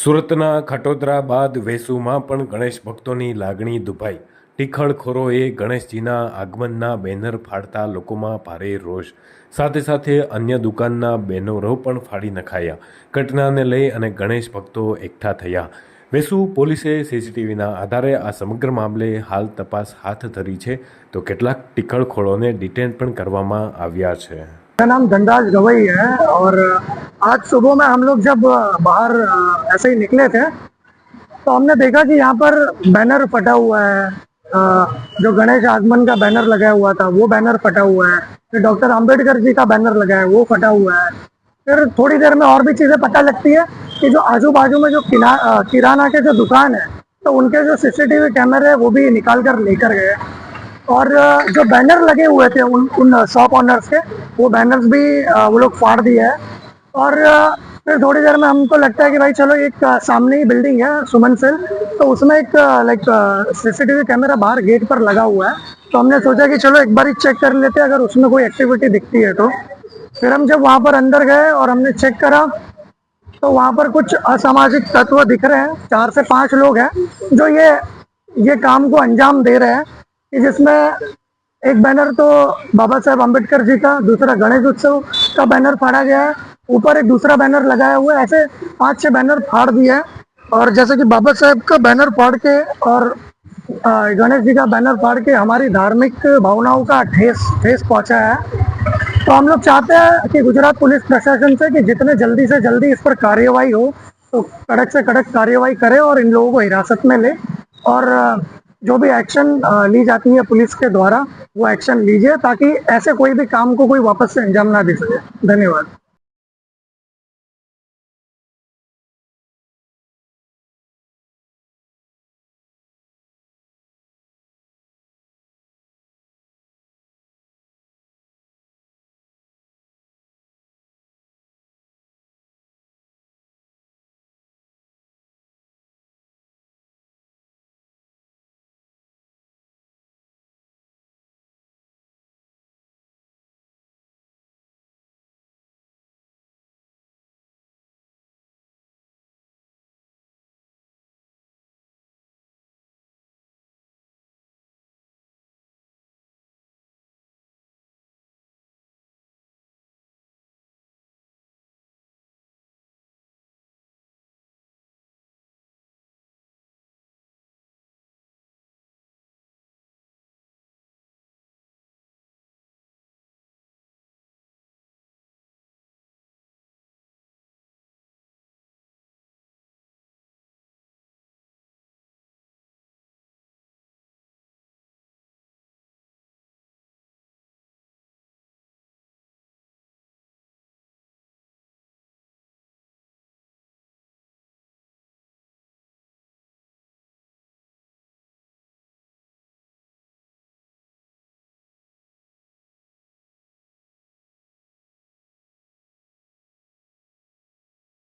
સુરતના ખટોદરા બાદ વેસુમાં પણ ગણેશ ભક્તોની લાગણી દુભાઈ. ટીખળખોરોએ ગણેશજીના આગમનના બેનર ફાડતા લોકોમાં ભારે રોષ. સાથે સાથે અન્ય દુકાનના બેનરો પણ ફાડી નખાયા. ઘટનાને લઈ અને ગણેશ ભક્તો એકઠા થયા. વેસુ પોલીસે સીસીટીવીના આધારે આ સમગ્ર મામલે હાલ તપાસ હાથ ધરી છે. તો કેટલાક ટીખળખોળોને ડિટેન પણ કરવામાં આવ્યા છે. નામ ધનરાજ ગવઈ હૈ आज सुबह में हम लोग जब बाहर ऐसे ही निकले थे तो हमने देखा कि यहाँ पर बैनर फटा हुआ है जो गणेश आगमन का बैनर लगाया हुआ था, वो बैनर फटा हुआ है, फिर डॉक्टर अंबेडकर जी का बैनर लगा है, वो फटा हुआ है। फिर थोड़ी देर में और भी चीज़ें पता लगती है कि जो आजू बाजू में जो किराना के जो दुकान है तो उनके जो सीसीटीवी कैमरे है, वो भी निकाल कर लेकर गए। और जो बैनर लगे हुए थे उन उन, शॉप ऑनर्स के, वो बैनर्स भी वो लोग फाड़ दिए हैं। और फिर थोड़ी देर में हमको लगता है कि भाई चलो एक सामने ही बिल्डिंग है, सुमन सेल। तो उसमें एक लाइक सीसीटीवी कैमरा बाहर गेट पर लगा हुआ है। तो हमने सोचा कि चलो एक बार ही चेक कर लेते हैं, अगर उसमें कोई एक्टिविटी दिखती है तो। फिर हम जब वहाँ पर अंदर गए और हमने चेक करा तो वहाँ पर कुछ असामाजिक तत्व दिख रहे हैं। चार से पाँच लोग हैं जो ये ये काम को अंजाम दे रहे हैं कि जिसमें एक बैनर तो बाबा साहेब अंबेडकर जी का, दूसरा गणेश उत्सव का बैनर फाड़ा गया है। ऊपर एक दूसरा बैनर लगाया हुआ है, ऐसे पाँच छह बैनर फाड़ दिए हैं। और जैसे कि बाबा साहेब का बैनर फाड़ के और गणेश जी का बैनर फाड़ के हमारी धार्मिक भावनाओं का ठेस ठेस पहुँचा है। तो हम लोग चाहते हैं कि गुजरात पुलिस प्रशासन से कि जितने जल्दी से जल्दी इस पर कार्यवाही हो तो कड़क से कड़क कार्यवाही करे और इन लोगों को हिरासत में ले। और जो भी एक्शन ली जाती है पुलिस के द्वारा, वो एक्शन लीजिए ताकि ऐसे कोई भी काम को कोई वापस से अंजाम ना दे सके। धन्यवाद।